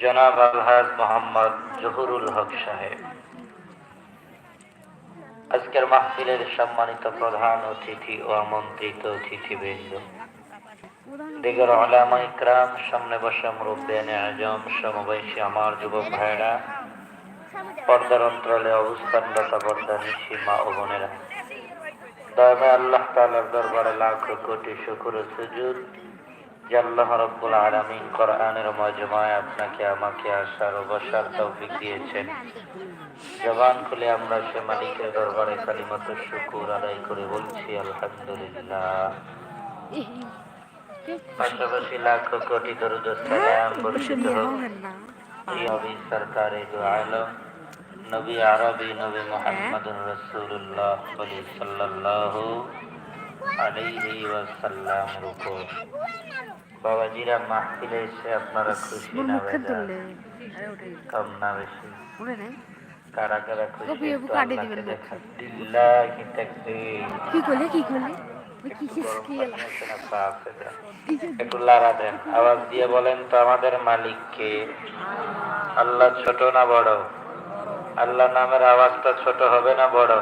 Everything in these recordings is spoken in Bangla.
জনাব আলহাজ মোহাম্মদ জহুরুল হক সাহেব। আজকের মাহফিলের সম্মানিত প্রধান অতিথি ও আমন্ত্রিত অতিথিবৃন্দ। দিগর আলামা ইকরাম, সামনে মুরব্বেনে আজম, সমবয়সী আমার যুবক ভাইরা, পর্দার অন্তরালে অবস্থানরত বর্দানি সীমা ও বোনেরা। দয়ামে আল্লাহ তাআলার দরবারে লাখ কোটি শুকর সুজুদ যে আল্লাহ রব্বুল আপনাকে, আমাকে দিয়েছেন। জবান খুলে আমরা সে মালিকের দরবারে কালিমত শুকুর আদায় করে বলছি, আলহামদুলিল্লাহ। পাশাপাশি লাখ কোটি দরুদ সালাম বর্ষিত হোক। নবী নবী আরবি নবী মোহাম্মদ রসুল্লাহ সাল্লাল্লাহু আলাইহি বাবাজিরা মাহফিলে এসে আপনারা খুশি না কম না বেশি। কারা কারা খুশি লিল্লাহি তাকবীর। কি করলে কি করলে? একটু লারা দেন। আওয়াজ দিয়ে বলেন তো আমাদের মালিককে। আল্লাহ ছোট না বড়? আল্লাহ নামের আওয়াজটা ছোট হবে না বড়?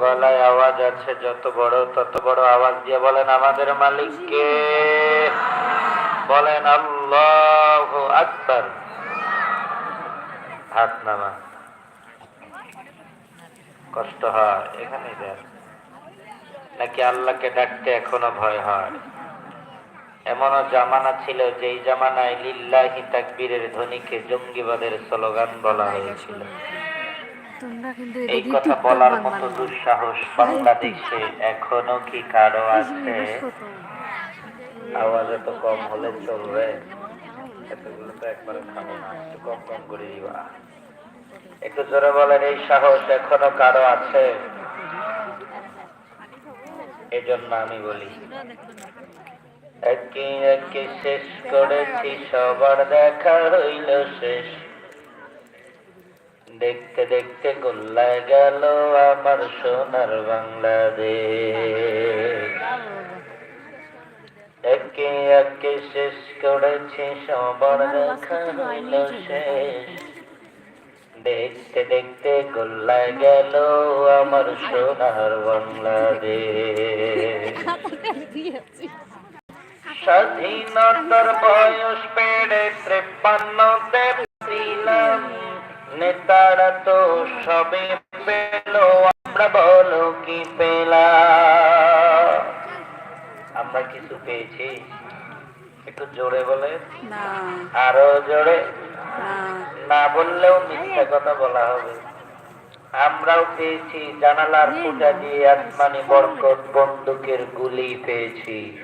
গলায় আওয়াজ আছে, যত বড় তত বড় আওয়াজ দিয়ে বলেন আমাদের মালিককে। বলেন আল্লাহ আকবার। হাত নামা কষ্ট হয়, এখানেই দেন। নাকি আল্লাহকে ডাকতে এখনও ভয় হয়? এমনও জামানা ছিল, যেই জামানায় লিল্লাহি তাকবীরের ধ্বনিকে জঙ্গিবাদের স্লোগান বলা হয়েছিল। এই কথা বলার মতো দুঃসাহস বাংলাদেশে এখনও কি কারও আছে? আওয়াজ এত কম হলে চলবে। এতগুলো তো একবারে খাব না একটু কম কম করে দিবা একটু জোরে বলেন এই সাহস এখনও কারও আছে? এজন্য আমি বলি একে একে শেষ করেছি সবার দেখা হইল শেষ। দেখতে দেখতে গোল্লায় গেল আমার সোনার বাংলাদেশ। একে একে শেষ করেছি সবার দেখা হইল শেষ। দেখতে দেখতে গোল্লায় গেল আমার সোনার বাংলাদেশ। স্বাধীনতার বয়স পেড়ে ত্রেপান্নতে সবে পেল আমরা বলো কি পেলাম আমরা কিছু পেয়েছি। একটু জোরে বলে। না। আরও জোরে। না। না বললেও মিথ্যা কথা বলা হবে। আমরাও পেয়েছি জানালার ফুটা দিয়ে আসমানি বরকত বন্দুকের গুলি পেয়েছি।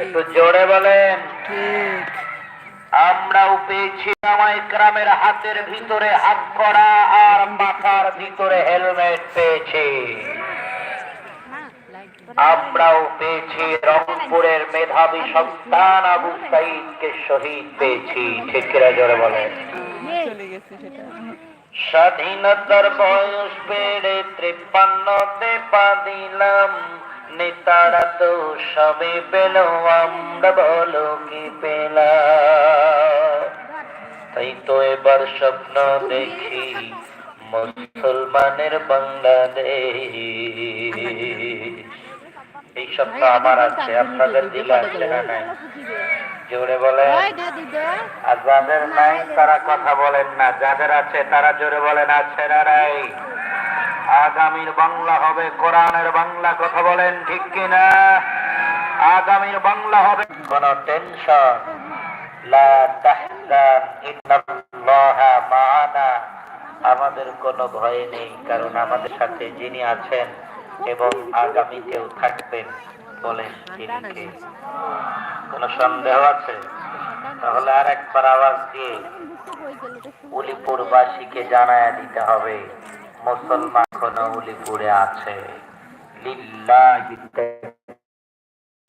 একটু জোরে বলেন। ঠিক। আমরাও পেয়েছি আমায় গ্রামের হাতের ভিতরে হাত করা আর মাথার ভিতরে হেলমেট পেয়েছি। আমরাও পেয়েছি রংপুরের মেধাবী সন্তান আবু সাইদকে শহীদ পেয়েছি। ঠিক কিনা জোরে বলেন? স্বাধীনতার বয়স বেড়ে ত্রিপান্নতে পা দিলাম। নেতারা তো সবে পেল, আমরা বলো কি পেলাম? তো এবার স্বপ্ন দেখি মুসলমানের বাংলাদেশ। এই স্বপ্ন আমার আছে আপনাদের আছে না নাই জোরে বলে আর যাদের নাই তারা কথা বলেন না। যাদের আছে তারা জোরে বলেন আছে না নাই? আগামীর বাংলা হবে কোরআনের বাংলা কথা বলেন ঠিক কিনা? আগামীর বাংলা হবে কোন টেনশন লা আমাদের কোনো ভয় নেই, কারণ আমাদের সাথে যিনি আছেন এবং আগামীতেও থাকবেন বলেন তিনি কোনো সন্দেহ আছে? তাহলে আর একবার আওয়াজ দিয়ে উলিপুরবাসীকে জানায়া দিতে হবে, মুসলমান এখনও উলিপুরে আছে। লিল্লাহি